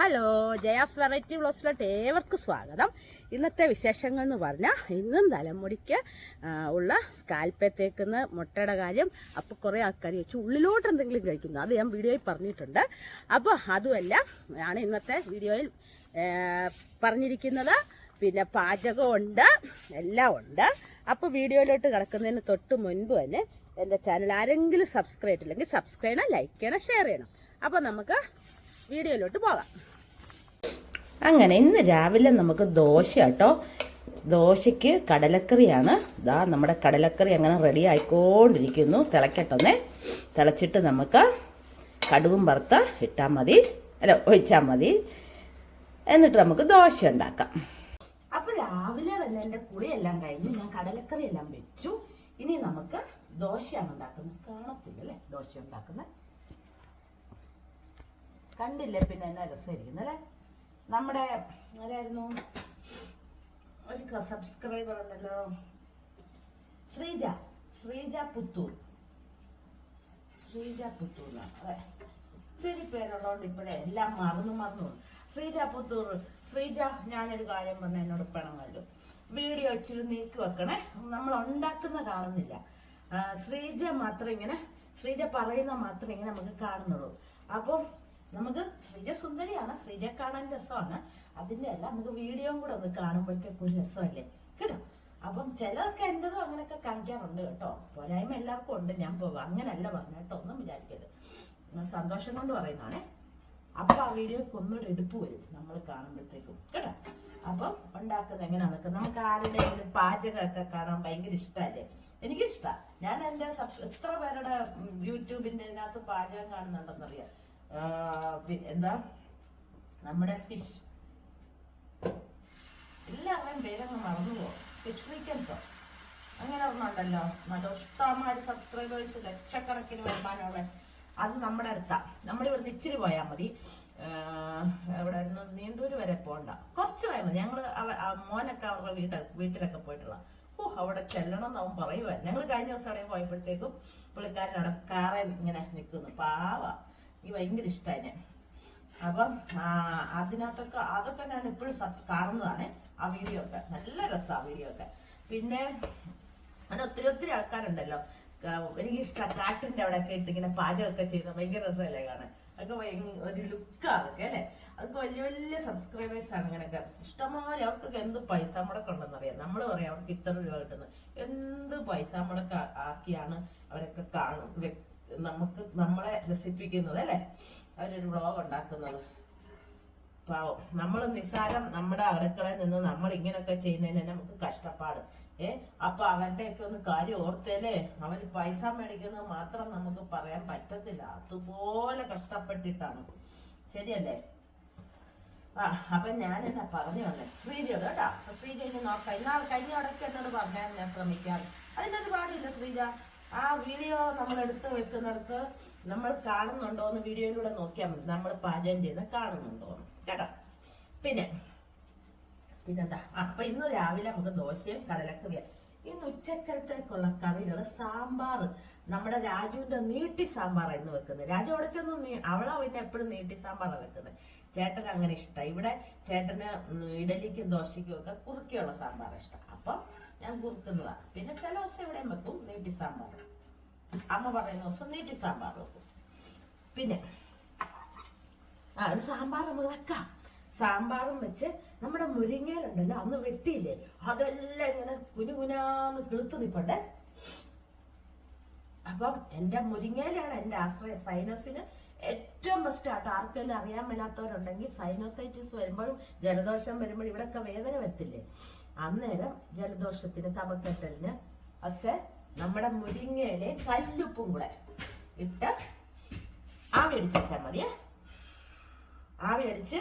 Hello Jaya's variety ബ്ലോസിലോട്ട് ഏവർക്കും സ്വാഗതം. ഇന്നത്തെ വിശേഷങ്ങൾ എന്ന് പറഞ്ഞാൽ ഇന്നും തലമുടിക്ക് ഉള്ള സ്കാൽപ്പത്തേക്കുന്ന മുട്ടയുടെ കാര്യം അപ്പോൾ കുറേ ആൾക്കാർ ചോദിച്ചു ഉള്ളിലോട്ട് എന്തെങ്കിലും കഴിക്കുന്നു? അത് ഞാൻ വീഡിയോയിൽ പറഞ്ഞിട്ടുണ്ട്. അപ്പോൾ അതുമല്ല ആണ് ഇന്നത്തെ വീഡിയോയിൽ പറഞ്ഞിരിക്കുന്നത്. പിന്നെ പാചകമുണ്ട് എല്ലാം ഉണ്ട്. അപ്പോൾ വീഡിയോയിലോട്ട് കിടക്കുന്നതിന് തൊട്ട് മുൻപ് തന്നെ എന്റെ ചാനൽ ആരെങ്കിലും സബ്സ്ക്രൈബ് ചെയ്തില്ലെങ്കിൽ സബ്സ്ക്രൈബ് ചെയ്യണം ലൈക്ക് ചെയ്യണം ഷെയർ ചെയ്യണം. അപ്പോൾ നമുക്ക് വീഡിയോയിലോട്ട് പോകാം. അങ്ങനെ ഇന്ന് രാവിലെ നമുക്ക് ദോശ കേട്ടോ. ദോശയ്ക്ക് കടലക്കറിയാണ്. ഇതാ നമ്മുടെ കടലക്കറി അങ്ങനെ റെഡി ആയിക്കൊണ്ടിരിക്കുന്നു. തിളക്കട്ടെന്നേ. തിളച്ചിട്ട് നമുക്ക് കടുവും വറുത്ത് ഇട്ടാൽ മതി. അല്ല ഒഴിച്ചാൽ മതി. എന്നിട്ട് നമുക്ക് ദോശ ഉണ്ടാക്കാം. അപ്പോൾ രാവിലെ തന്നെ എന്റെ കുളിയെല്ലാം കഴിഞ്ഞു. ഞാൻ കടലക്കറി എല്ലാം വെച്ചു. ഇനി നമുക്ക് ദോശയാണ് ഉണ്ടാക്കുന്നത്. കാണത്തില്ല ദോശ ഉണ്ടാക്കുന്നത്. കണ്ടില്ലേ പിന്നെ എന്നാ രസമായിരിക്കുന്നു അല്ലേ? നമ്മുടെ ആരായിരുന്നു? ഒരു സബ്സ്ക്രൈബർ ഉണ്ടല്ലോ. ശ്രീജ. ശ്രീജ പുത്തൂർ. ശ്രീജ പുത്തൂർ അതെ. ഒത്തിരി പേരുള്ളതുകൊണ്ട് ഇപ്പോഴേ എല്ലാം മറന്നു മറന്നു. ശ്രീജ പുത്തൂർ ശ്രീജ ഞാനൊരു കാര്യം പറഞ്ഞ എന്നോട് പണമല്ലോ വീഡിയോ ഇച്ചിരി നീക്കി വെക്കണേ. നമ്മൾ ഉണ്ടാക്കുന്ന കാണുന്നില്ല. ശ്രീജ മാത്രം ഇങ്ങനെ ശ്രീജ പറയുന്ന മാത്രമേ ഇങ്ങനെ നമുക്ക് കാണുന്നുള്ളൂ. അപ്പം നമുക്ക് ശ്രീജ സുന്ദരിയാണ് ശ്രീജ കാണാൻ രസമാണ്. അതിന്റെ അല്ല നമുക്ക് വീഡിയോയും കൂടെ ഒന്ന് കാണുമ്പോഴത്തേക്കും ഒരു രസമല്ലേ? കേട്ടോ? അപ്പം ചിലർക്ക് എന്റെതും അങ്ങനെയൊക്കെ കാണിക്കാറുണ്ട് കേട്ടോ. പോരായ്മ എല്ലാവർക്കും ഉണ്ട് ഞാൻ പോവാം. അങ്ങനല്ല പറഞ്ഞു കേട്ടോ ഒന്നും വിചാരിക്കരുത്. സന്തോഷം കൊണ്ട് പറയുന്നതാണേ. അപ്പൊ ആ വീഡിയോക്ക് ഒന്നുകൂടെ എടുപ്പ് വരും നമ്മൾ കാണുമ്പോഴത്തേക്കും. കേട്ടോ? അപ്പം ഉണ്ടാക്കുന്നത് എങ്ങനെയാണെന്നൊക്കെ നമുക്ക് ആരുടെയെങ്കിലും പാചകമൊക്കെ കാണാൻ ഭയങ്കര ഇഷ്ടമല്ലേ? എനിക്കിഷ്ടമാണ് ഞാൻ എന്റെ സബ്സ് എത്ര പേരുടെ യൂട്യൂബിന്റെ ഇതിനകത്ത് പാചകം കാണുന്നുണ്ടെന്നറിയാം. എന്താ? നമ്മുടെ ഫിഷ് എല്ലാവരും പേരങ്ങ് മറന്നുപോകും ഫിഷ് ഫ്രീക്വൻസോ അങ്ങനെ ഒന്നുണ്ടല്ലോ നല്ല ഇഷ്ടമാര് സബ്സ്ക്രൈബേഴ്സ് ലക്ഷക്കണക്കിന് വരുമാനമുള്ള. അത് നമ്മുടെ അടുത്താ. നമ്മുടെ ഇവിടുന്ന് ഇച്ചിരി പോയാൽ മതി. ഇവിടെ നിന്ന്? നീണ്ടൂര് വരെ പോകണ്ട കുറച്ച് പോയാൽ മതി. ഞങ്ങൾ മോനൊക്കെ അവരുടെ വീട്ട വീട്ടിലൊക്കെ പോയിട്ടുള്ള ഓ അവിടെ ചെല്ലണം എന്ന് അവൻ പറയുക ഞങ്ങൾ കഴിഞ്ഞ ദിവസം അവിടെ പോയപ്പോഴത്തേക്കും പുള്ളിക്കാരൻ അവിടെ കാറേ ഇങ്ങനെ നിൽക്കുന്നു പാവ. ഈ ഭയങ്കര ഇഷ്ടമായി അപ്പം അതിനകത്തൊക്കെ അതൊക്കെ ഞാൻ എപ്പോഴും കാണുന്നതാണ്. ആ വീഡിയോ ഒക്കെ. നല്ല രസമാണ് ആ വീഡിയോ ഒക്കെ. പിന്നെ അത് ഒത്തിരി ഒത്തിരി ആൾക്കാരുണ്ടല്ലോ. എനിക്ക് കാട്ടിന്റെ അവിടെ ഒക്കെ ഇട്ട് ഇങ്ങനെ പാചകമൊക്കെ ചെയ്യുന്ന ഭയങ്കര രസമല്ലേ കാണാൻ. അതൊക്കെ ഒരു ലുക്കാണ് അതൊക്കെ അല്ലേ? അതൊക്കെ വലിയ വലിയ സബ്സ്ക്രൈബേഴ്സാണ് ഇങ്ങനെയൊക്കെ. ഇഷ്ടംമാതിരി അവർക്കൊക്കെ എന്ത് പൈസ മുടക്കം ഉണ്ടെന്ന് അറിയാം. നമ്മൾ പറയാം അവർക്ക് ഇത്ര രൂപ കിട്ടുന്നത് എന്ത് പൈസ മുടക്കം ആക്കിയാണ് അവരൊക്കെ കാണും നമുക്ക് നമ്മളെ രസിപ്പിക്കുന്നത് അല്ലേ? അവരൊരു വ്ളോഗ് ഉണ്ടാക്കുന്നത്. പാവം. നമ്മൾ നിസ്സാരം നമ്മുടെ അടുക്കളയിൽ നിന്ന് നമ്മൾ ഇങ്ങനെയൊക്കെ ചെയ്യുന്നതിന് നമുക്ക് കഷ്ടപ്പാട്. ഏ? അപ്പൊ അവരുടെയൊക്കെ ഒന്ന് കാര്യം ഓർത്തേലേ അവർ പൈസ മേടിക്കുന്നത് മാത്രം നമുക്ക് പറയാൻ പറ്റത്തില്ല. അതുപോലെ കഷ്ടപ്പെട്ടിട്ടാണ്. ശരിയല്ലേ? ആ അപ്പൊ ഞാൻ എന്നാ പറഞ്ഞു വന്നേ? ശ്രീജയോട് കേട്ടോ. ശ്രീജ ഇനി നോക്കാം. ഇന്നാൾ കഴിഞ്ഞ ഇടയ്ക്ക് എന്നോട് പറഞ്ഞാൽ ഞാൻ ശ്രമിക്കാം അതിനൊരു പാടില്ല ശ്രീജ. ആ വീഡിയോ നമ്മൾ എടുത്ത് വെക്കുന്നിടത്ത് നമ്മൾ കാണുന്നുണ്ടോ എന്ന് വീഡിയോയിലൂടെ നോക്കിയാൽ മതി. നമ്മൾ പാചകം ചെയ്യുന്ന കാണുന്നുണ്ടോ കേട്ടോ? പിന്നെ പിന്നെന്താ? അപ്പൊ ഇന്ന് രാവിലെ നമുക്ക് ദോശയും കടലക്കറിയും. ഇന്ന് ഉച്ചക്കലത്തേക്കുള്ള കറികൾ സാമ്പാർ നമ്മുടെ രാജുവിന്റെ നീട്ടി സാമ്പാർ ഇന്ന് വെക്കുന്നത്. രാജു അവിടെ ചെന്ന് അവളാ പിന്നെ എപ്പോഴും നീട്ടി സാമ്പാറാണ് വെക്കുന്നത്. ചേട്ടൻ അങ്ങനെ ഇഷ്ടം. ഇവിടെ ചേട്ടന് ഇഡലിക്കും ദോശയ്ക്കും ഒക്കെ കുറുക്കിയുള്ള സാമ്പാർ ഇഷ്ടം. അപ്പൊ ഞാൻ കുറുക്കുന്നതാണ് പിന്നെ ചില ദിവസം എവിടെയും വെക്കും നീട്ടി സാമ്പാർ. അമ്മ പറയുന്ന ദിവസം നീട്ടി സാമ്പാർ വെക്കും. പിന്നെ ആ ഒരു സാമ്പാർ നമുക്ക് വെക്കാം. സാമ്പാറും വെച്ച് നമ്മുടെ മുരിങ്ങയിലുണ്ടല്ലോ അന്ന് വെട്ടിയില്ലേ അതെല്ലാം ഇങ്ങനെ കുനുകുനാന്ന് കിളുത്ത് നിപ്പണ്ടേ. അപ്പം എന്റെ മുരിങ്ങയിലാണ് എന്റെ ആശ്രയം. സൈനസിന് ഏറ്റവും ബെസ്റ്റ് ആട്ടോ. ആർക്കെല്ലാം അറിയാൻ മേലാത്തവരുണ്ടെങ്കിൽ സൈനോസൈറ്റിസ് വരുമ്പോഴും ജലദോഷം വരുമ്പോഴും ഇവിടെയൊക്കെ വേദന വരത്തില്ലേ? അന്നേരം ജലദോഷത്തിന് കപക്കെട്ടലിന് ഒക്കെ നമ്മുടെ മുരിങ്ങയിലെ കല്ലുപ്പും കൂടെ ഇട്ട് ആവി അടിച്ചാൽ മതിയേ ആവി അടിച്ച്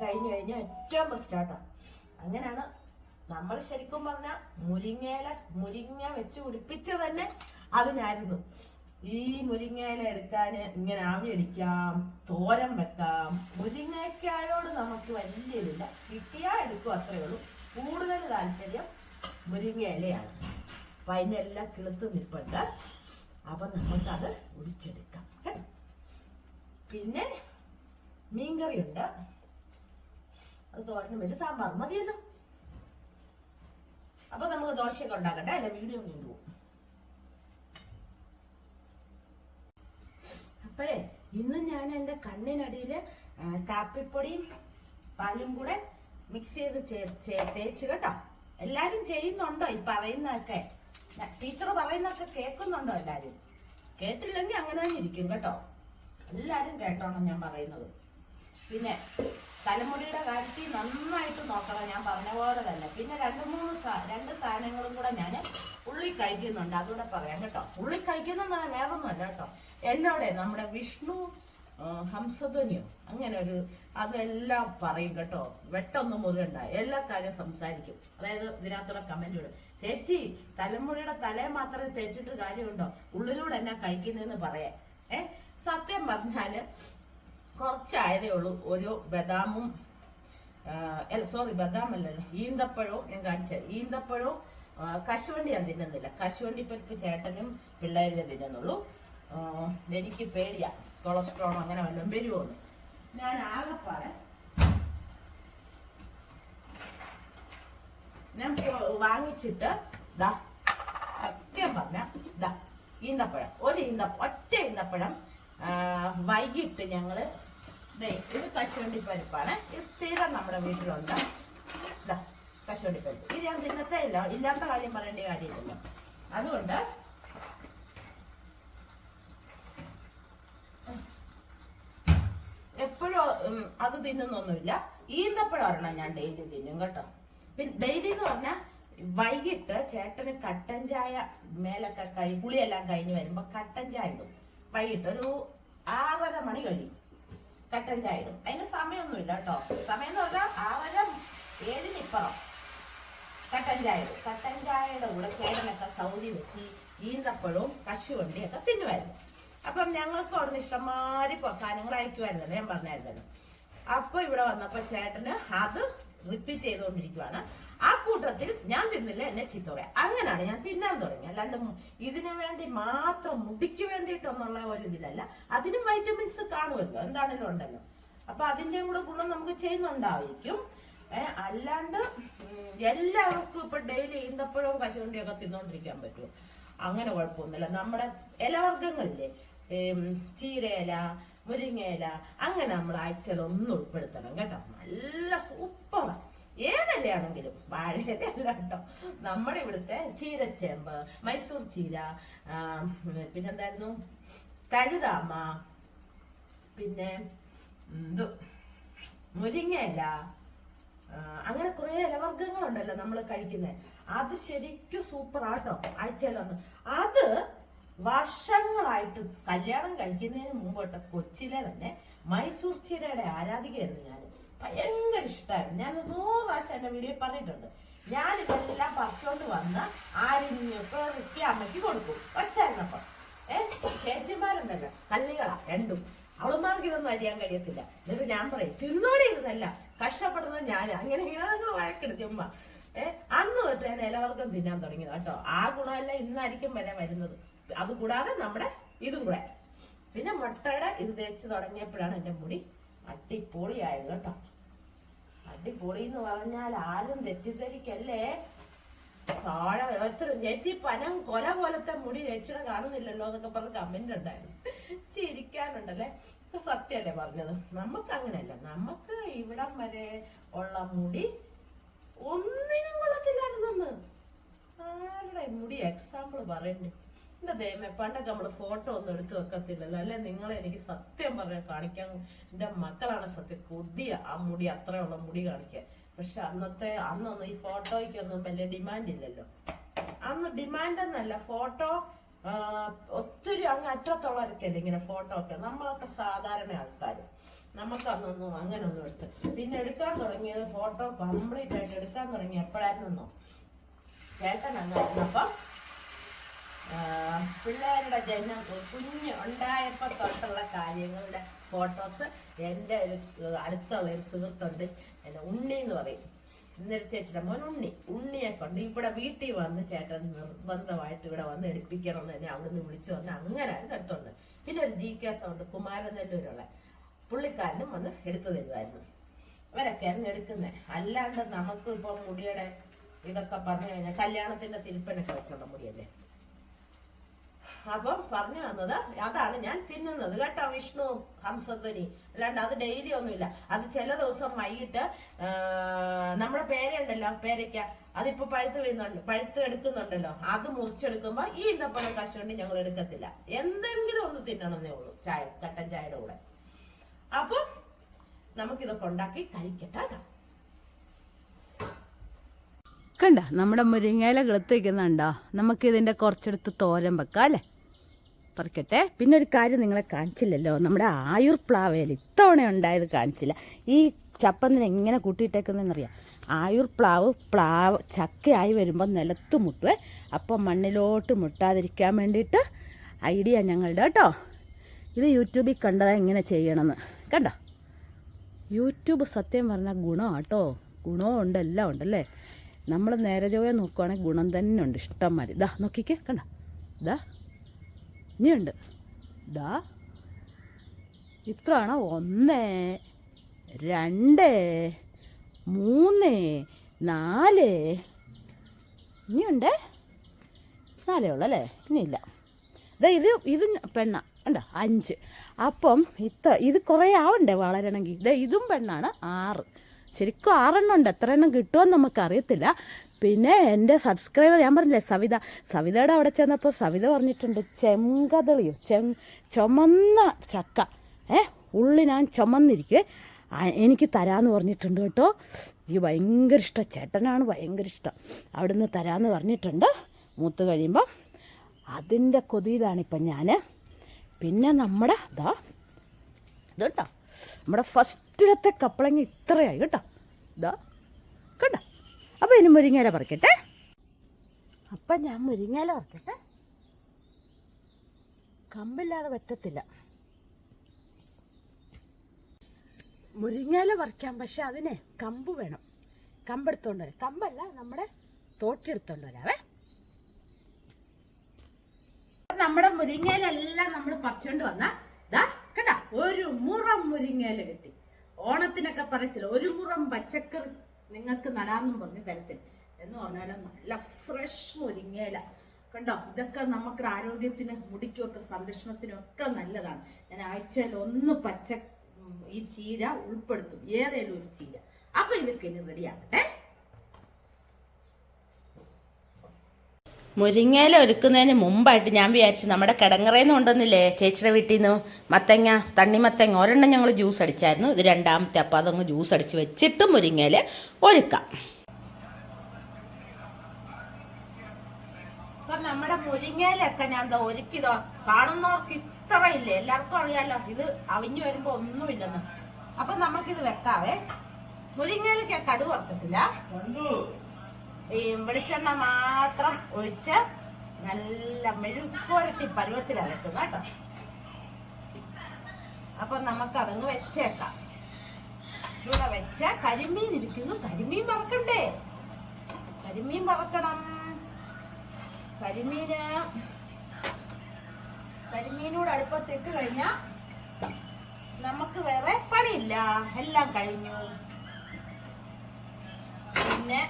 കഴിഞ്ഞു കഴിഞ്ഞാൽ ഏറ്റവും ബെസ്റ്റ് ആട്ടോ. അങ്ങനെയാണ് നമ്മൾ ശരിക്കും പറഞ്ഞ മുരിങ്ങയില മുരിങ്ങ വെച്ച് പിടിപ്പിച്ച തന്നെ അതിനായിരുന്നു. ഈ മുരിങ്ങയില എടുക്കാൻ ഇങ്ങനെ ആവി അടിക്കാം തോരൻ വെക്കാം. മുരിങ്ങയ്ക്കായോട് നമുക്ക് വലിയ ഇതില്ല കിട്ടിയാ എടുക്കും അത്രേ ഉള്ളൂ. കൂടുതൽ താല്പര്യം മുരിങ്ങയിലയാണ്. അപ്പൊ അതിനെല്ലാം കിളുത്ത് നിൽപ്പുണ്ട് അപ്പൊ നമുക്കത് ഒഴിച്ചെടുക്കാം പിന്നെ മീൻകറിയുണ്ട്. അത് തോരനും വെച്ച് സാമ്പാർ മതിയല്ലോ. അപ്പൊ നമുക്ക് ദോശയൊക്കെ ഉണ്ടാക്കട്ടെ? അല്ല വീഡിയോ നീണ്ടു പോകും അപ്പോഴേ ഇന്ന് ഞാൻ എന്റെ കണ്ണിനടിയിൽ കാപ്പിപ്പൊടിയും പാലും കൂടെ മിക്സ് ചെയ്ത് തേച്ച് കേട്ടോ. എല്ലാരും ചെയ്യുന്നുണ്ടോ ഈ പറയുന്നതൊക്കെ? ടീച്ചർ പറയുന്നൊക്കെ കേൾക്കുന്നുണ്ടോ എല്ലാരും? കേട്ടില്ലെങ്കിൽ അങ്ങനെ തന്നെ ഇരിക്കും കേട്ടോ. എല്ലാരും കേട്ടോണം ഞാൻ പറയുന്നത്. പിന്നെ തലമുടിയുടെ കാര്യത്തിൽ നന്നായിട്ട് നോക്കണം ഞാൻ പറഞ്ഞ പോലെ തന്നെ. പിന്നെ രണ്ട് മൂന്ന് രണ്ട് സാധനങ്ങളും കൂടെ ഞാൻ ഉള്ളി കഴിക്കുന്നുണ്ട് അതുകൂടെ പറയാം കേട്ടോ. ഉള്ളി കഴിക്കുന്ന വേറൊന്നുമല്ല കേട്ടോ. എന്നോടെ നമ്മുടെ വിഷ്ണു ഹംസധ്വനിയോ അങ്ങനെ ഒരു അതെല്ലാം പറയും കേട്ടോ. വെട്ടൊന്നും മുതലുണ്ട എല്ലാ കാര്യം സംസാരിക്കും. അതായത് ഇതിനകത്തുള്ള കമന്റ് ഇടും. തെച്ചി തലമുറയുടെ തലയെ മാത്രമേ തേച്ചിട്ട് കാര്യമുണ്ടോ? ഉള്ളിലൂടെ എന്നാ കഴിക്കുന്നതെന്ന് പറയാം ഏ? സത്യം പറഞ്ഞാൽ കുറച്ചായതേ ഉള്ളൂ. ഒരു ബദാമും സോറി ബദാമല്ലല്ലോ. ഈന്തപ്പഴവും ഞാൻ കാണിച്ചത്. ഈന്തപ്പഴവും കശുവണ്ടി ഞാൻ തിന്നുന്നില്ല. കശുവണ്ടി പരിപ്പ് ചേട്ടനും പിള്ളേരും തിന്നുന്നുള്ളൂ. എനിക്ക് പേടിയാ. കൊളസ്ട്രോൾ അങ്ങനെ വല്ലതും വരുമോന്ന് ഞാൻ ആകെപ്പാടെ ഞാൻ വാങ്ങിച്ചിട്ട് ദാ സത്യം പറഞ്ഞ ദാ ഈന്തപ്പഴം. ഒരു ഈന്ത ഒറ്റ ഈന്തപ്പഴം വൈകിട്ട് ഞങ്ങൾ ഇത് കശുവണ്ടി പരിപ്പാണ്. ഇത് സ്ഥിരം നമ്മുടെ വീട്ടിലുണ്ട്. ദാ കശുവണ്ടി പരിപ്പ് ഇത് ഞാൻ തിന്നത്തേ ഇല്ല ഇല്ലാത്ത കാര്യം പറയേണ്ട കാര്യമില്ല അതുകൊണ്ട് എപ്പോഴും അത് തിന്നുന്നൊന്നുമില്ല. ഈന്തപ്പഴം ഒരെണ്ണം ഞാൻ ഡെയിലി തിന്നും കേട്ടോ. പിന്നെ ഡെയിലി എന്ന് പറഞ്ഞാൽ വൈകിട്ട് ചേട്ടന് കട്ടൻ ചായ മേലൊക്കെ കൈ പുളിയെല്ലാം കഴിഞ്ഞ് വരുമ്പോൾ കട്ടൻ ചായ ഇടും. വൈകിട്ട് ഒരു ആറര മണി കഴിയും. കട്ടൻ ചായ ഇടും. അതിന് സമയമൊന്നുമില്ല കേട്ടോ. സമയം എന്ന് പറഞ്ഞാൽ ആറര ഏഴിനിപ്പുറം കട്ടൻ ചായ കട്ടൻ ചായയുടെ കൂടെ ചേട്ടനൊക്കെ സൗദി വെച്ച് ഈന്തപ്പഴവും കശുവണ്ടിയൊക്കെ തിന്നുമായിരുന്നു. അപ്പം ഞങ്ങൾക്ക് അവിടുന്ന് ഇഷ്ടംമാതിരി സാധനങ്ങൾ അയക്കുമായിരുന്നല്ലോ ഞാൻ പറഞ്ഞായിരുന്നല്ലോ. അപ്പൊ ഇവിടെ വന്നപ്പോ ചേട്ടന് അത് റിപ്പീറ്റ് ചെയ്തുകൊണ്ടിരിക്കുവാണ്. ആ കൂട്ടത്തിൽ ഞാൻ തിന്നില്ല എന്നെ ചീത്ത പറയാം. അങ്ങനെയാണ് ഞാൻ തിന്നാൻ തുടങ്ങി അല്ലാണ്ട് ഇതിനു വേണ്ടി മാത്രം മുടിക്ക് വേണ്ടിയിട്ടൊന്നുള്ള ഒരു ഇതിലല്ല. അതിനും വൈറ്റമിൻസ് കാണുമല്ലോ. എന്താണെങ്കിലും ഉണ്ടല്ലോ. അപ്പൊ അതിന്റെയും കൂടെ ഗുണം നമുക്ക് ചെയ്യുന്നുണ്ടായിരിക്കും. അല്ലാണ്ട് എല്ലാവർക്കും ഇപ്പൊ ഡെയിലി ഈന്തപ്പഴവും കശുവണ്ടിയൊക്കെ തിന്നോണ്ടിരിക്കാൻ പറ്റുമോ? അങ്ങനെ കുഴപ്പമൊന്നുമില്ല. നമ്മുടെ ഇലവർഗങ്ങളില്ലേ ചീരയില മുരിങ്ങയില അങ്ങനെ നമ്മൾ ആഴ്ചയിൽ ഒന്ന് ഉൾപ്പെടുത്തണം കേട്ടോ. നല്ല സൂപ്പറാണ് ഏതല്ലയാണെങ്കിലും വാഴയിലല്ല കേട്ടോ. നമ്മുടെ ഇവിടുത്തെ ചീരച്ചേമ്പ് മൈസൂർ ചീര പിന്നെന്തായിരുന്നു? തഴുതാമ പിന്നെ മുരിങ്ങയില അങ്ങനെ കുറെ ഇലവർഗങ്ങളുണ്ടല്ലോ നമ്മൾ കഴിക്കുന്നത് അത് ശരിക്കും സൂപ്പർ ആട്ടോ. ആഴ്ചയിലൊന്ന് അത് വർഷങ്ങളായിട്ട് കല്യാണം കഴിക്കുന്നതിന് മുമ്പോട്ട് കൊച്ചിയിലെ തന്നെ മൈസൂർ ചീരയുടെ ആരാധികയായിരുന്നു ഞാൻ ഭയങ്കര ഇഷ്ടമായിരുന്നു ഞാൻ നൂറ് പ്രാവശ്യം എന്റെ വീഡിയോ പറഞ്ഞിട്ടുണ്ട്. ഞാൻ ഇതെല്ലാം പറിച്ചോണ്ട് വന്ന് ആരിഞ്ഞൊക്കെ റിക്കി അമ്മയ്ക്ക് കൊടുക്കും. ഒച്ചായിരുന്നപ്പം ഏഹ് ചേച്ചിമാരുണ്ടല്ലോ. കള്ളികളാ രണ്ടും. അവളുമാർക്ക് ഇതൊന്നും അറിയാൻ കഴിയത്തില്ല. എന്നിട്ട് ഞാൻ പറയും തിന്നോടെ ഇരുന്നല്ല കഷ്ടപ്പെടുന്നത് ഞാൻ അങ്ങനെ ഇങ്ങനെ നിങ്ങൾ വഴക്കെടുത്ത് ഏഹ് അന്ന് തൊട്ട് ഞാൻ എല്ലാവർക്കും തിന്നാൻ തുടങ്ങിയത് കേട്ടോ. ആ ഗുണമല്ല ഇന്നായിരിക്കും വരെ വരുന്നത്. അതുകൂടാതെ നമ്മുടെ ഇതും കൂടെ. പിന്നെ മുട്ടയുടെ ഇത് തേച്ച് തുടങ്ങിയപ്പോഴാണ് എന്റെ മുടി അടിപൊളിയായത് കേട്ടോ. അടിപൊളി എന്ന് പറഞ്ഞാൽ ആരും തെറ്റിദ്ധരിക്കല്ലേ? താഴെ എത്ര ചേച്ചി പനം കൊല പോലത്തെ മുടി ചേച്ചിയുടെ കാണുന്നില്ലല്ലോ എന്നൊക്കെ പറഞ്ഞ് കമന്റ് ഉണ്ടായിരുന്നു. ചിരിക്കാനുണ്ടല്ലേ? ഇപ്പൊ സത്യല്ലേ പറഞ്ഞത്? നമുക്ക് അങ്ങനെയല്ല. നമുക്ക് ഇവിടം വരെ ഉള്ള മുടി ഒന്നിനും കൊള്ളത്തില്ലായിരുന്നെന്ന്. ആരുടെ മുടി എക്സാമ്പിൾ പറയണ്ടേ? എന്റെ ദൈവമേ പണ്ടൊക്കെ നമ്മൾ ഫോട്ടോ ഒന്നും എടുത്തു വെക്കത്തില്ലല്ലോ. അല്ലെ? നിങ്ങളെ എനിക്ക് സത്യം പറയാൻ കാണിക്കാൻ എന്റെ മക്കളാണ് സത്യം കൊതിയ ആ മുടി അത്രയുള്ള മുടി കാണിക്കാൻ. പക്ഷെ അന്നത്തെ അന്നൊന്നും ഈ ഫോട്ടോയ്ക്കൊന്നും വലിയ ഡിമാൻഡ് ഇല്ലല്ലോ. അന്ന് ഡിമാൻഡ് എന്നല്ല ഫോട്ടോ ഒത്തിരി അങ്ങ് അറ്റത്തുള്ളവർക്കല്ലേ ഇങ്ങനെ ഫോട്ടോ ഒക്കെ. നമ്മളൊക്കെ സാധാരണ ആൾക്കാർ നമുക്ക് അന്നൊന്നും അങ്ങനെ ഒന്നും എടുത്ത്. പിന്നെ എടുക്കാൻ തുടങ്ങിയത് ഫോട്ടോ കംപ്ലീറ്റ് ആയിട്ട് എടുക്കാൻ തുടങ്ങി എപ്പോഴായിരുന്നോ? ചേട്ടൻ അങ്ങ് വന്നപ്പം പിള്ളേരുടെ ജന്മം കുഞ്ഞ് ഉണ്ടായപ്പോ തൊട്ടുള്ള കാര്യങ്ങളുടെ ഫോട്ടോസ് എന്റെ ഒരു അടുത്തുള്ള ഒരു സുഹൃത്തുണ്ട് എന്നെ ഉണ്ണി എന്ന് പറയും. ഇന്നലെ ചേച്ചിയുടെ മോൻ ഉണ്ണി. ഉണ്ണിയെ കൊണ്ട് ഇവിടെ വീട്ടിൽ വന്ന് ചേട്ടൻ നിർബന്ധമായിട്ട് ഇവിടെ വന്ന് എടുപ്പിക്കണം എന്ന് തന്നെ അവിടുന്ന് വിളിച്ചു വന്ന് അങ്ങനെയായിരുന്നു അടുത്തുണ്ട്. പിന്നെ ഒരു ജി കെ സൗണ്ട് കുമാരനെല്ലൂരുള്ള. പുള്ളിക്കാരനും വന്ന് എടുത്തു തരുമായിരുന്നു ഇവരൊക്കെയാണ് എടുക്കുന്നത് അല്ലാണ്ട് നമുക്ക് ഇപ്പം മുടിയുടെ ഇതൊക്കെ പറഞ്ഞു കഴിഞ്ഞാൽ കല്യാണത്തിന്റെ തിരുപ്പനൊക്കെ വെച്ചുള്ള മുടിയല്ലേ? അപ്പം പറഞ്ഞു തന്നത് അതാണ് ഞാൻ തിന്നുന്നത് കേട്ടോ വിഷ്ണു ഹംസധ്വനി. അല്ലാണ്ട് അത് ഡെയിലി ഒന്നുമില്ല. അത് ചില ദിവസം വൈകിട്ട് നമ്മുടെ പേരുണ്ടല്ലോ പേരയ്ക്ക. അതിപ്പോ പഴുത്ത് വീഴുന്നുണ്ട് പഴുത്ത് എടുക്കുന്നുണ്ടല്ലോ. അത് മുറിച്ചെടുക്കുമ്പോ ഈ ഇന്നപ്പഴം കഷ്ടമുണ്ട് ഞങ്ങൾ എടുക്കത്തില്ല. എന്തെങ്കിലും ഒന്ന് തിന്നണമെന്നേ ഉള്ളൂ ചായ കട്ടൻ ചായയുടെ കൂടെ. അപ്പൊ നമുക്കിതൊക്കെ ഉണ്ടാക്കി കഴിക്കട്ടെ കേട്ടോ. കണ്ട നമ്മുടെ മുരിങ്ങയില കിളുത്ത് വയ്ക്കുന്നുണ്ടോ നമുക്കിതിന്റെ കുറച്ചെടുത്ത് തോരൻ വെക്കാം അല്ലേ? പറിക്കട്ടെ. പിന്നെ ഒരു കാര്യം നിങ്ങളെ കാണിച്ചില്ലല്ലോ. നമ്മുടെ ആയുർ പ്ലാവേൽ ഇത്തവണ ഉണ്ടായത് കാണിച്ചില്ല. ഈ ചപ്പന്നിന് എങ്ങനെ കൂട്ടിയിട്ടേക്കുന്നതെന്നറിയാം. ആയുർ പ്ലാവ് പ്ലാവ് ചക്കയായി വരുമ്പോൾ നിലത്ത് മുട്ടുവേ. അപ്പം മണ്ണിലോട്ട് മുട്ടാതിരിക്കാൻ വേണ്ടിയിട്ട് ഐഡിയ ഞങ്ങളുടെ കേട്ടോ. ഇത് യൂട്യൂബിൽ കണ്ടതാ എങ്ങനെ ചെയ്യണമെന്ന്. കണ്ടോ? യൂട്യൂബ് സത്യം പറഞ്ഞാൽ ഗുണമാട്ടോ ഗുണവും ഉണ്ട് എല്ലാം ഉണ്ടല്ലേ നമ്മൾ നേരെ ചൊവ്വേ നോക്കുവാണെങ്കിൽ ഗുണം തന്നെ ഉണ്ട്. ഇഷ്ടം മാതിരി. ഇതാ നോക്കിക്കേ കണ്ട? ഇതാ ഇനിയുണ്ട്. ഇതാ ഇത്രയാണ് ഒന്ന് രണ്ട് മൂന്ന് നാല്. ഇനിയുണ്ട്? നാലേ ഉള്ളൂ അല്ലേ? ഇനിയില്ല. അതെ ഇത് ഇത് പെണ്ണ. ഉണ്ടോ അഞ്ച്. അപ്പം ഇത്ര ഇത് കുറേ ആവണ്ടേ വളരണമെങ്കിൽ? ദേ ഇതും പെണ്ണാണ്. ആറ്. ശരിക്കും ആറെണ്ണം ഉണ്ട്. എത്ര എണ്ണം കിട്ടുമെന്ന് നമുക്കറിയത്തില്ല. പിന്നെ എന്റെ സബ്സ്ക്രൈബർ ഞാൻ പറഞ്ഞില്ലേ സവിത. സവിതയുടെ അവിടെ ചെന്നപ്പോൾ സവിത പറഞ്ഞിട്ടുണ്ട് ചെങ്കതളിയോ ചെ ചുമന്ന ചക്ക. ഏ ഉള്ളി ഞാൻ ചുമന്നിരിക്കുവേ. എനിക്ക് തരാമെന്ന് പറഞ്ഞിട്ടുണ്ട് കേട്ടോ. എനിക്ക് ഭയങ്കര ഇഷ്ടം. ചേട്ടനാണ് ഭയങ്കര ഇഷ്ടം. അവിടുന്ന് തരാമെന്ന് പറഞ്ഞിട്ടുണ്ട്. മൂത്ത് കഴിയുമ്പം അതിന്റെ കൊതിയിലാണിപ്പം ഞാൻ പിന്നെ നമ്മുടെ ഇതാ ഇത് കേട്ടോ നമ്മുടെ ഫസ്റ്റിലത്തെ കപ്പളങ്ങ ഇത്രയായി കേട്ടോ. ഇതാ കണ്ട? അപ്പോൾ ഇനി മുരിങ്ങയില പറിക്കട്ടെ. അപ്പം ഞാൻ മുരിങ്ങയില പറിക്കട്ടെ. കമ്പില്ലാതെ പറ്റത്തില്ല. മുരിങ്ങയില പറിക്കാം പക്ഷെ അതിനെ കമ്പ് വേണം. കമ്പെടുത്തോണ്ട് വരാം. കമ്പല്ല നമ്മുടെ തോട്ടിയെടുത്തോണ്ട് വരാവേ. നമ്മുടെ മുരിങ്ങയിലെല്ലാം നമ്മൾ പറിച്ചോണ്ട് വന്ന ദാ കേട്ടാ ഒരു മുറം മുരിങ്ങയില കിട്ടി. ഓണത്തിനൊക്കെ പറയത്തില്ല. ഒരു മുറം പച്ചക്കറി നിങ്ങൾക്ക് നടാമെന്നും പറഞ്ഞ് തരത്തിൽ എന്ന് പറഞ്ഞാൽ നല്ല ഫ്രഷ് മുരിങ്ങേല കണ്ടോ? ഇതൊക്കെ നമുക്ക് ആരോഗ്യത്തിന് മുടിക്കുമൊക്കെ സംരക്ഷണത്തിനും ഒക്കെ നല്ലതാണ്. ഞാൻ ആഴ്ചയിൽ ഒന്ന് പച്ച ഈ ചീര ഉൾപ്പെടുത്തും. ഏറെ ഒരു ചീര. അപ്പൊ ഇതൊക്കെ ഇനി റെഡിയാകട്ടെ മുരിങ്ങയില ഒരുക്കുന്നതിന് മുമ്പായിട്ട് ഞാൻ വിചാരിച്ചു നമ്മുടെ കിടങ്ങറയിൽ നിന്ന് കൊണ്ടുവന്നില്ലേ ചേച്ചിയുടെ വീട്ടിൽ നിന്ന് മത്തങ്ങ തണ്ണിമത്തങ്ങ ഒരെണ്ണം ഞങ്ങൾ ജ്യൂസ് അടിച്ചായിരുന്നു. ഇത് രണ്ടാമത്തെ അപ്പോൾ അതങ്ങ് ജ്യൂസ് അടിച്ച് വെച്ചിട്ട് മുരിങ്ങയില ഒരുക്കാം. അപ്പൊ നമ്മുടെ മുരിങ്ങയിലൊക്കെ ഞാൻ എന്താ ഒരുക്കിതോ കാണുന്നവർക്ക് ഇത്ര ഇല്ലേ എല്ലാവർക്കും അറിയാലോ ഇത് അവിഞ്ഞു വരുമ്പോ ഒന്നുമില്ലെന്ന്. അപ്പൊ നമുക്കിത് വെക്കാവേ. മുരിങ്ങയിലൊക്കെ കടുക് വറുത്തിട്ടില്ല. ഈ വെളിച്ചെണ്ണ മാത്രം ഒഴിച്ച് നല്ല മെഴുക്കുരട്ടി പരുവത്തിൽ അരക്കുന്ന കേട്ടോ. അപ്പൊ നമുക്ക് അതങ്ങ് വെച്ചേക്കാം. ഇവിടെ വെച്ച കരിമീൻ ഇരിക്കുന്നു. കരിമീൻ വറക്കണ്ടേ? കരിമീൻ വറക്കണം. കരിമീന് കരിമീനൂടെ അടുപ്പത്തിട്ട് കഴിഞ്ഞാ നമുക്ക് വേറെ പണിയില്ല. എല്ലാം കഴിഞ്ഞു. പിന്നെ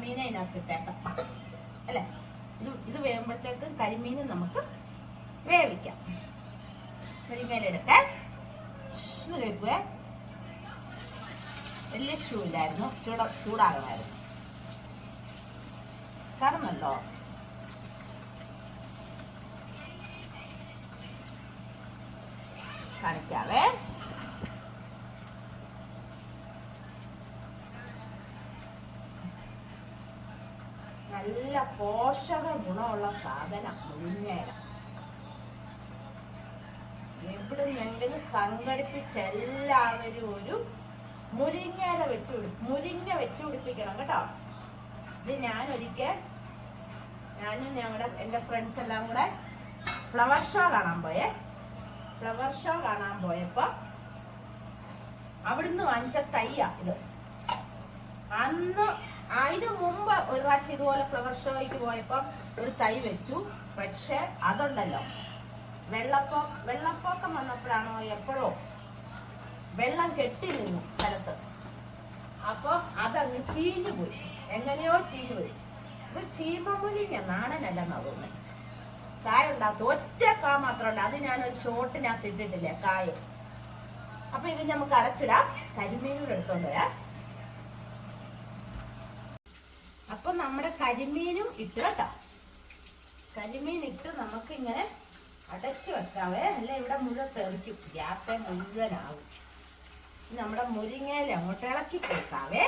കരിമീനെ അതിനകത്ത് ഇട്ടേക്കാം. അല്ലേ? ഇത് ഇത് വേകുമ്പോഴത്തേക്ക് കരിമീൻ നമുക്ക് വേവിക്കാം. കരിമീനെടുത്തേ ഇത് വലിയ ഷൂ ഇല്ലായിരുന്നു. ചൂട ചൂടാകണമായിരുന്നു. കാണുന്നല്ലോ കാണിക്കാവേ. നല്ല പോഷക ഗുണമുള്ള സാധനം മുരിങ്ങയില. എവിടുന്നെങ്കിലും സംഘടിപ്പിച്ച് എല്ലാവരും ഒരു മുരിങ്ങയില വെച്ച് മുരിങ്ങ വെച്ച് പിടിപ്പിക്കണം കേട്ടോ. ഇത് ഞാൻ ഒരിക്കൽ ഞാനും ഞങ്ങളുടെ എന്റെ ഫ്രണ്ട്സ് എല്ലാം കൂടെ ഫ്ലവർ ഷോ കാണാൻ പോയേ. ഫ്ലവർ ഷോ കാണാൻ പോയപ്പോ അവിടുന്ന് വാങ്ങിച്ച തയ്യ ഇത്. അന്ന് അതിന് മുമ്പ് ഒരു പ്രാവശ്യം ഇതുപോലെ ഫ്ലവർ ഷോയ്ക്ക് പോയപ്പോൾ ഒരു തൈ വെച്ചു. പക്ഷെ അതുണ്ടല്ലോ. വെള്ളപ്പോ വെള്ളപ്പൊക്കം വന്നപ്പോഴാണോ എപ്പോഴോ വെള്ളം കെട്ടി നിന്നു സ്ഥലത്ത്. അപ്പോൾ അതങ്ങ് ചീഞ്ഞു പോയി. എങ്ങനെയോ ചീഞ്ഞു പോയി. ഇത് ചീമമുലിഞ്ഞ നാടനല്ലെന്നാ തോന്നുന്നത് കായ ഉണ്ടാകത്തു ഒറ്റ കാ മാത്രമല്ല അത് ഞാനൊരു ഷോട്ടിനകത്ത് ഇട്ടിട്ടില്ലേ കായ. അപ്പൊ ഇത് നമുക്ക് അടച്ചിടാം. കരിമീനും എടുത്തോണ്ട് വരാം. അപ്പൊ നമ്മുടെ കരിമീനും ഇട്ട് കേട്ടോ കരിമീൻ ഇട്ട് നമുക്ക് ഇങ്ങനെ അടച്ചു വെക്കാവേ അല്ല? ഇവിടെ മുഴുവൻ തെറിക്കും. ഗ്യാസേ മുഴുവനാവും. നമ്മുടെ മുരിങ്ങയിൽ അങ്ങോട്ട് ഇളക്കി കൊടുക്കാവേ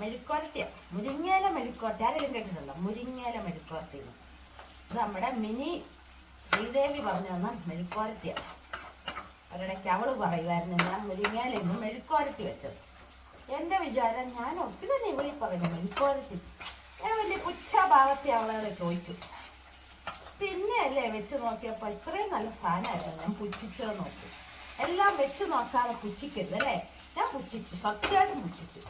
മെഴുക്കോരട്ടിയ മുരിങ്ങയില മെഴുക്കോരട്ടി ആരെങ്കിലും കേട്ടിട്ടുണ്ടോ? മുരിങ്ങയില മെഴുക്കോരട്ടി നമ്മുടെ മിനി ശ്രീദേവി പറഞ്ഞു തന്ന മെഴുക്കോരത്തിയാണ് അവരുടെക്ക് അവൾ പറയുമായിരുന്നു ഞാൻ മുരിങ്ങയില മെഴുക്കോരത്തി വെച്ചത്. എന്റെ വിചാരം ഞാൻ ഒത്തിരി ഇവിടെ പറഞ്ഞു മെഴുക്കോരത്തി ഞാൻ വലിയ പുച്ഛഭാവത്തെ അവളോട് ചോദിച്ചു. പിന്നെ അല്ലേ വെച്ച് നോക്കിയപ്പോ ഇത്രയും നല്ല സാധനമായിരുന്നു. ഞാൻ പുച്ഛിച്ചോ നോക്കി. എല്ലാം വെച്ച് നോക്കാതെ പുച്ഛിക്കരുത് അല്ലേ? ഞാൻ പുച്ഛിച്ചു സത്യമായിട്ടും പുച്ഛിച്ചു.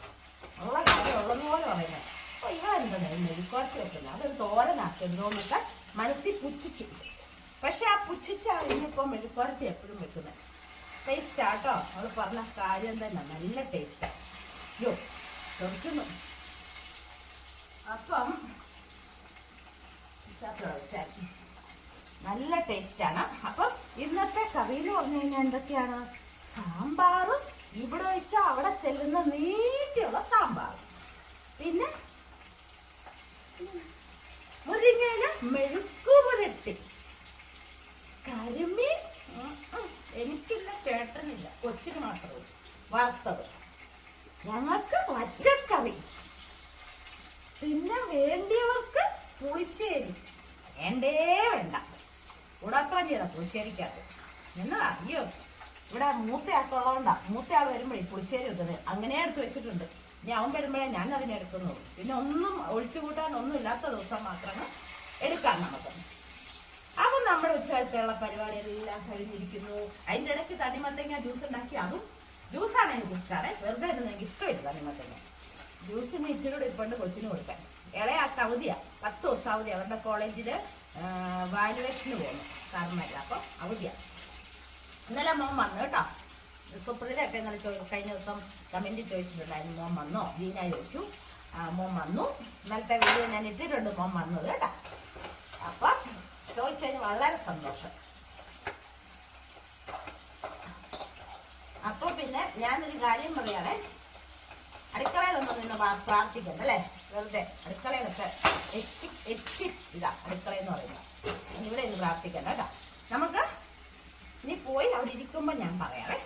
ഉള്ള കാര്യം ഉള്ളതുപോലെ പറയുന്നത് അപ്പൊ ഇവ എന്താ മെഴുക്കോരത്തി വെക്കുന്നത് അതൊരു തോരനാക്കുന്നോന്നൊക്കെ മനസ്സിൽ പുച്ഛിച്ചു പക്ഷെ ആ പുച്ഛിച്ച ഇനിയിപ്പോ മെഴുക്കുവരട്ടി എപ്പോഴും വെക്കുന്നത്. ടേസ്റ്റ് ആട്ടോ അവൾ പറഞ്ഞ കാര്യം തന്നെ നല്ല ടേസ്റ്റാ യോ തുറക്കുന്നു അപ്പം. നല്ല ടേസ്റ്റാണ് അപ്പം ഇന്നത്തെ കറി എന്ന് പറഞ്ഞു കഴിഞ്ഞാൽ എന്തൊക്കെയാണ്? സാമ്പാറും ഇവിടെ വെച്ചാൽ അവിടെ ചെല്ലുന്ന നീട്ടിയുള്ള സാമ്പാർ പിന്നെ മുരിങ്ങയില മെഴുക്കുപുരട്ടി. കരിമീൻ. എനിക്കില്ല ചേട്ടനില്ല. കൊച്ചിന് മാത്രമേ. വറുത്തത്. ഞങ്ങൾക്ക് ഒറ്റക്കറി പിന്നെ വേണ്ടിയവർക്ക് പുളിശ്ശേരി. വേണ്ടേ വേണ്ട. കൂടാത്രം ചെയ്ത പുളിശ്ശേരിക്കകത്ത്. എന്നാ അയ്യോ ഇവിടെ മൂത്തയാക്കുള്ളതുകൊണ്ടാ മൂത്തയാൾ വരുമ്പോഴേ പുളിശ്ശേരി വെക്കുന്നത്. അങ്ങനെ എടുത്ത് വെച്ചിട്ടുണ്ട്. ഞാൻ അവൻ വരുമ്പോഴേ ഞാൻ അതിനെടുക്കുന്നുള്ളൂ പിന്നെ ഒന്നും ഒഴിച്ചു കൂട്ടാൻ ഒന്നും ഇല്ലാത്ത ദിവസം മാത്രമേ എടുക്കാം നമുക്ക്. ഉച്ചകലത്തുള്ള പരിപാടി എല്ലാം കഴിഞ്ഞിരിക്കുന്നു. അതിന്റെ ഇടയ്ക്ക് തണ്ണിമത്തങ്ങ ജ്യൂസ് ഉണ്ടാക്കി. അതും ജ്യൂസാണ് എനിക്ക് ഇഷ്ടമാണ് വെറുതെ ഇരുന്ന് എനിക്ക് ഇഷ്ടമില്ല തണ്ണിമത്തങ്ങ. ജ്യൂസിന് ഇച്ചിരി കൂടെ ഇപ്പണ്ട് കൊച്ചിന് കൊടുക്കാൻ. ഇളയാൾക്ക് അവധിയാണ് പത്ത് ദിവസം അവധി അവരുടെ കോളേജിൽ വാലുവേഷന് പോകുന്നു സാറിന്മാരില്ല അപ്പം അവധിയാ. ഇന്നലെ മോൻ വന്നു കേട്ടോ. സുപ്രീതയൊക്കെ ഇന്നലെ ചോദി കഴിഞ്ഞ ദിവസം കമന്റ് ചോദിച്ചിട്ടുണ്ടായിരുന്നു. മോൻ വന്നോ? ലീന ചോദിച്ചു. മോൻ വന്നു. ഇന്നലത്തെ വീഡിയോ ഞാൻ ഇട്ടിട്ടുണ്ട്. മോൻ വന്നത് കേട്ടോ. ചോദിച്ചതിന് വളരെ സന്തോഷം. അപ്പോൾ പിന്നെ ഞാനൊരു കാര്യം പറയാണേ. അടുക്കളയിലൊന്നും നിന്ന് പ്രാ- പ്രാർത്ഥിക്കണ്ട അല്ലേ? വെറുതെ അടുക്കളയിലൊക്കെ എച്ചി എച്ചി ഇതാ അടുക്കളയെന്ന് പറയുന്നത്. ഇവിടെ ഇന്ന് പ്രാർത്ഥിക്കണ്ട കേട്ടോ. നമുക്ക് ഇനി പോയി അവിടെ ഇരിക്കുമ്പോൾ ഞാൻ പറയാവേ.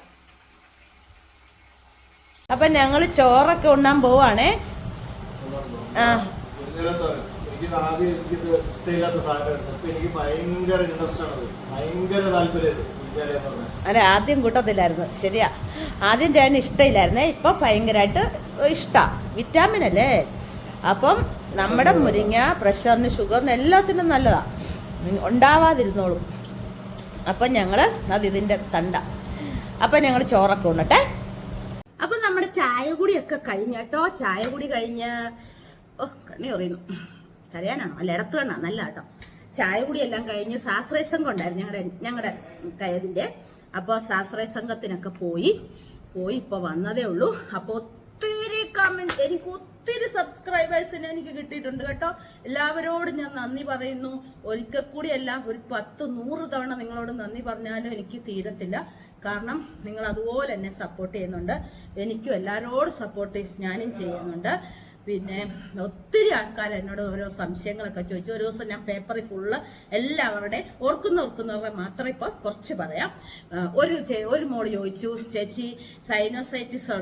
അപ്പൊ ഞങ്ങൾ ചോറൊക്കെ ഉണ്ണാൻ പോവാണേ. ആ. എനിക്കിത് ആദ്യം എനിക്കിത് ഇഷ്ടമില്ലാത്ത സാധനമായിരുന്നു. അപ്പൊ എനിക്ക് ഭയങ്കര ഇൻട്രസ്റ്റ് ആണ് ഭയങ്കര താല്പര്യം അല്ല ആദ്യം കൂട്ടത്തില്ലായിരുന്നു ശരിയാ. ആദ്യം ചേന ഇഷ്ടമില്ലായിരുന്നേ ഇപ്പൊ ഭയങ്കരമായിട്ട് ഇഷ്ടാ. വിറ്റാമിൻ അല്ലേ? അപ്പം നമ്മുടെ മുരിങ്ങ പ്രഷറിന് ഷുഗറിന് എല്ലാത്തിനും നല്ലതാ. ഉണ്ടാവാതിരുന്നോളും. അപ്പം ഞങ്ങൾ അത് ഇതിന്റെ തണ്ട. അപ്പം ഞങ്ങൾ ചോറൊക്കെ ഉണ്ടട്ടെ അപ്പൊ നമ്മുടെ ചായ കൂടിയൊക്കെ കഴിഞ്ഞ കേട്ടോ. ചായ കൂടി കഴിഞ്ഞ് ഓ കണ്ണി പറയുന്നു കരയാനാണോ? അല്ല ഇടത്ത് കണ്ണാ നല്ല കേട്ടോ. ചായ കൂടി എല്ലാം കഴിഞ്ഞ് സാശ്രയ സംഘം ഉണ്ടായിരുന്നു ഞങ്ങളുടെ ഞങ്ങളുടെ കയതിന്റെ അപ്പോൾ സാശ്രയ സംഘത്തിനൊക്കെ പോയി പോയി ഇപ്പൊ വന്നതേ ഉള്ളൂ. അപ്പോൾ ഒത്തിരി കമന്റ് എനിക്ക് ഒത്തിരി സബ്സ്ക്രൈബേഴ്സിനെ എനിക്ക് കിട്ടിയിട്ടുണ്ട് കേട്ടോ. എല്ലാവരോടും ഞാൻ നന്ദി പറയുന്നു. ഒരിക്കൽ കൂടിയല്ല ഒരു പത്ത് നൂറ് തവണ നിങ്ങളോട് നന്ദി പറഞ്ഞാലും എനിക്ക് തീരത്തില്ല. കാരണം നിങ്ങൾ അതുപോലെ എന്നെ സപ്പോർട്ട് ചെയ്യുന്നുണ്ട്. എനിക്കും എല്ലാവരോടും സപ്പോർട്ട് ഞാനും ചെയ്യുന്നുണ്ട്. പിന്നെ ഒത്തിരി ആൾക്കാർ എന്നോട് ഓരോ സംശയങ്ങളൊക്കെ ചോദിച്ചു. ഒരു ദിവസം ഞാൻ പേപ്പറിൽ ഫുള്ള് എല്ലാവരുടെ ഓർക്കുന്ന ഓർക്കുന്നവരുടെ മാത്രം ഇപ്പോൾ കുറച്ച് പറയാം. ഒരു ഒരു മോൾ ചോദിച്ചു ചേച്ചി സൈനോസൈറ്റിസ്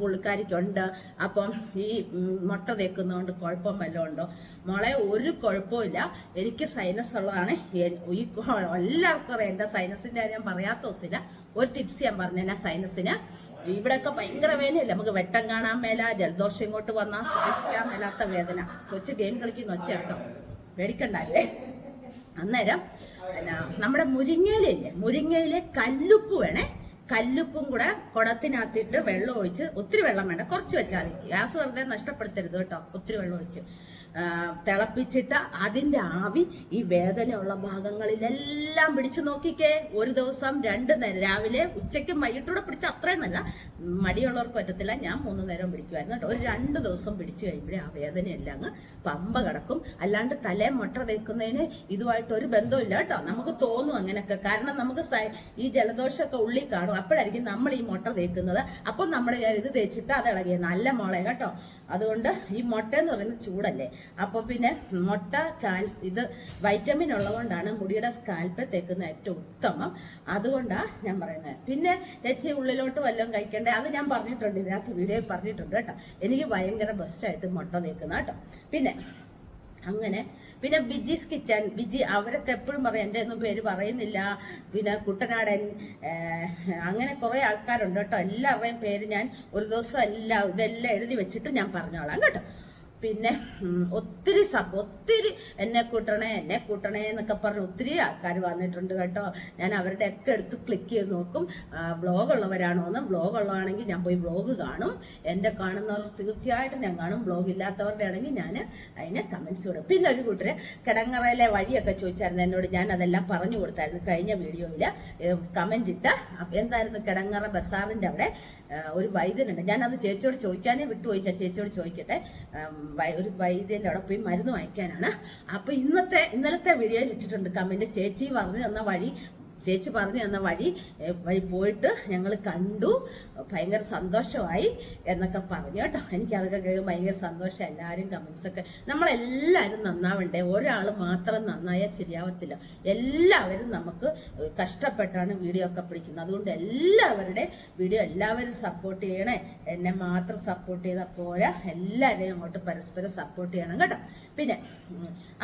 പുള്ളിക്കാരിക്കുണ്ട്. അപ്പം ഈ മുട്ട തേക്കുന്നതുകൊണ്ട് കുഴപ്പം വല്ലതും ഉണ്ടോ? മോളെ ഒരു കുഴപ്പമില്ല എനിക്ക് സൈനസ് ഉള്ളതാണ്. എല്ലാവർക്കും അറിയാം. എന്റെ സൈനസിന്റെ കാര്യം പറയാത്ത ദിവസമില്ല ഒരു ടിപ്സ് ഞാൻ പറഞ്ഞു തന്നെ സൈനസിന് ഇവിടെയൊക്കെ ഭയങ്കര വേദനയില്ല? നമുക്ക് വെട്ടം കാണാൻ മേല ജലദോഷം ഇങ്ങോട്ട് വന്നാൽ സഹിക്കാൻ മേലാത്ത വേദന. കൊച്ചു ഗെയിം കളിക്കുന്ന ഒച്ച കേട്ടോ പേടിക്കണ്ടല്ലേ? അന്നേരം പിന്നെ നമ്മുടെ മുരിങ്ങയിലില്ലേ മുരിങ്ങയിലെ കല്ലുപ്പ് വേണേ. കല്ലുപ്പും കൂടെ കുടത്തിനകത്തിട്ട് വെള്ളം ഒഴിച്ച് ഒത്തിരി വെള്ളം വേണ്ട. കുറച്ച് വെച്ചാൽ മതി. ഗ്യാസ് വെറുതെ നഷ്ടപ്പെടുത്തരുത് കേട്ടോ. ഒത്തിരി വെള്ളം ഒഴിച്ച്. തിളപ്പിച്ചിട്ട് അതിന്റെ ആവി ഈ വേദനയുള്ള ഭാഗങ്ങളിലെല്ലാം പിടിച്ചു നോക്കിക്കേ. ഒരു ദിവസം രണ്ട് നേരം രാവിലെ ഉച്ചയ്ക്കും വൈകിട്ടൂടെ പിടിച്ച അത്രയും നല്ല മടിയുള്ളവർക്ക് പറ്റത്തില്ല. ഞാൻ മൂന്ന് നേരം പിടിക്കുമായിരുന്നു കേട്ടോ. ഒരു രണ്ട് ദിവസം പിടിച്ചു കഴിയുമ്പോഴേ ആ വേദനയെല്ലാം അങ്ങ് പമ്പ കിടക്കും. അല്ലാണ്ട് തലേ മുട്ട വെക്കുന്നതിന് ഇതുമായിട്ട് ഒരു ബന്ധമില്ല കേട്ടോ. നമുക്ക് തോന്നും അങ്ങനെയൊക്കെ. കാരണം നമുക്ക് ഈ ജലദോഷമൊക്കെ ഉള്ളിൽ കാണും. അപ്പോഴായിരിക്കും നമ്മൾ ഈ മുട്ട തേക്കുന്നത്. അപ്പം നമ്മൾ ഇത് തേച്ചിട്ട് അത് ഇളകിയ നല്ല മുള കേട്ടോ. അതുകൊണ്ട് ഈ മുട്ട എന്ന് പറയുന്നത് ചൂടല്ലേ? അപ്പോൾ പിന്നെ മുട്ട കാൽസ് ഇത് വൈറ്റമിൻ ഉള്ളതുകൊണ്ടാണ് മുടിയുടെ സ്കാൽപ്പ് തേക്കുന്ന ഏറ്റവും ഉത്തമം. അതുകൊണ്ടാണ് ഞാൻ പറയുന്നത്. പിന്നെ ചേച്ചി ഉള്ളിലോട്ട് വല്ലതും കഴിക്കണ്ടേ? അത് ഞാൻ പറഞ്ഞിട്ടുണ്ട് ഇതിനകത്ത് വീഡിയോയിൽ പറഞ്ഞിട്ടുണ്ട് കേട്ടോ. എനിക്ക് ഭയങ്കര ബെസ്റ്റായിട്ട് മുട്ട തേക്കുന്ന കേട്ടോ. പിന്നെ അങ്ങനെ. പിന്നെ ബിജിസ് കിച്ചൺ. ബിജി അവരൊക്കെ എപ്പോഴും പറയും എന്റെ ഒന്നും പേര് പറയുന്നില്ല. പിന്നെ കുട്ടനാടൻ അങ്ങനെ കുറേ ആൾക്കാരുണ്ട് കേട്ടോ. എല്ലാവരുടെയും പേര് ഞാൻ ഒരു ദിവസം എല്ലാം ഇതെല്ലാം എഴുതി വെച്ചിട്ട് ഞാൻ പറഞ്ഞോളാം കേട്ടോ. പിന്നെ ഒത്തിരി ഒത്തിരി എന്നെ കൂട്ടണേ എന്നെ കൂട്ടണേ എന്നൊക്കെ പറഞ്ഞ് ഒത്തിരി ആൾക്കാർ വന്നിട്ടുണ്ട് കേട്ടോ. ഞാൻ അവരുടെ ഒക്കെ എടുത്ത് ക്ലിക്ക് ചെയ്ത് നോക്കും. ബ്ലോഗ് ഉള്ളവരാണോ എന്ന്. ബ്ലോഗ് ഉള്ളതാണെങ്കിൽ ഞാൻ പോയി ബ്ലോഗ് കാണും. എന്റെ കാണുന്നവർ തീർച്ചയായിട്ടും ഞാൻ കാണും. ബ്ലോഗ് ഇല്ലാത്തവരുടെ ആണെങ്കിൽ ഞാൻ അതിന് കമൻസ് വിടും പിന്നെ ഒരു കൂട്ടര് കിടങ്ങറയിലെ വഴിയൊക്കെ ചോദിച്ചായിരുന്നു എന്നോട്. ഞാൻ അതെല്ലാം പറഞ്ഞു കൊടുത്തായിരുന്നു കഴിഞ്ഞ വീഡിയോയിൽ കമന്റ് ഇട്ട്. എന്തായിരുന്നു കിടങ്ങറ ബസാറിന്റെ അവിടെ ഒരു വൈദ്യനുണ്ട്. ഞാൻ അത് ചേച്ചിയോട് ചോദിക്കാനേ വിട്ടുപോയി. ചേച്ചിയോട് ചോദിക്കട്ടെ. ഒരു വൈദ്യന്റെ അവിടെ പോയി മരുന്ന് വാങ്ങിക്കാനാണ്. അപ്പൊ ഇന്നത്തെ ഇന്നലത്തെ വീഡിയോയിൽ ഇട്ടിട്ടുണ്ട് കമന്റ് ചേച്ചി പറഞ്ഞു തന്ന വഴി ചേച്ചി പറഞ്ഞു തന്ന വഴി വഴി പോയിട്ട് ഞങ്ങൾ കണ്ടു. ഭയങ്കര സന്തോഷമായി എന്നൊക്കെ പറഞ്ഞു കേട്ടോ. എനിക്ക് അതൊക്കെ കേൾക്കുമ്പോൾ ഭയങ്കര സന്തോഷം. എല്ലാവരും കമൻസൊക്കെ നമ്മളെല്ലാവരും നന്നാവണ്ടേ? ഒരാൾ മാത്രം നന്നായാൽ ശരിയാവത്തില്ല. എല്ലാവരും നമുക്ക് കഷ്ടപ്പെട്ടാണ് വീഡിയോ ഒക്കെ പിടിക്കുന്നത്. അതുകൊണ്ട് എല്ലാവരുടെ വീഡിയോ എല്ലാവരും സപ്പോർട്ട് ചെയ്യണേ. എന്നെ മാത്രം സപ്പോർട്ട് ചെയ്താൽ പോരാ. എല്ലാവരെയും അങ്ങോട്ട് പരസ്പരം സപ്പോർട്ട് ചെയ്യണം കേട്ടോ. പിന്നെ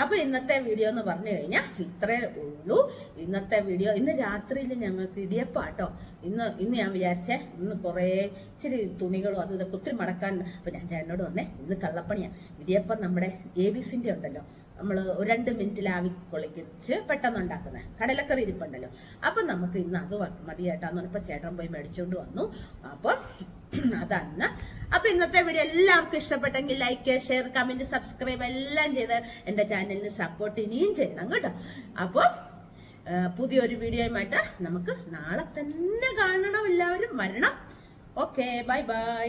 അപ്പോൾ അപ്പൊ ഇന്നത്തെ വീഡിയോ എന്ന് പറഞ്ഞു കഴിഞ്ഞാൽ ഇത്രേ ഉള്ളൂ. ഇന്നത്തെ വീഡിയോ ഇന്ന് രാത്രിയിൽ ഞങ്ങൾക്ക് ഇടിയപ്പാട്ടോ. ഇന്ന് ഇന്ന് ഞാൻ വിചാരിച്ചേ ഇന്ന് കുറേ ഇച്ചിരി തുണികളും അതും ഇതൊക്കെ ഒത്തിരി മടക്കാൻ. അപ്പം ഞാൻ ചേട്ടനോട് വന്നേ ഇന്ന് കള്ളപ്പണിയാണ് ഇടിയപ്പം നമ്മുടെ എ ബി സിന്റെ ഉണ്ടല്ലോ. നമ്മൾ രണ്ട് മിനിറ്റിൽ ആവി കൊളിക്കിച്ച് പെട്ടെന്ന് ഉണ്ടാക്കുന്നത് കടലക്കറി ഇരിപ്പുണ്ടല്ലോ. അപ്പം നമുക്ക് ഇന്ന് അത് മതി ചേട്ടാന്ന് പറഞ്ഞപ്പോ ചേട്ടൻ പോയി മേടിച്ചുകൊണ്ട് വന്നു. അപ്പം അതാണ് അപ്പൊ ഇന്നത്തെ വീഡിയോ എല്ലാവർക്കും ഇഷ്ടപ്പെട്ടെങ്കിൽ ലൈക്ക് ഷെയർ കമന്റ് സബ്സ്ക്രൈബ് എല്ലാം ചെയ്ത് എന്റെ ചാനലിന് സപ്പോർട്ട് ഇനിയും ചെയ്യണം കേട്ടോ. അപ്പോൾ പുതിയൊരു വീഡിയോയുമായിട്ട് നമുക്ക് നാളെ തന്നെ കാണണം എല്ലാവരും. വരണം. Okay bye bye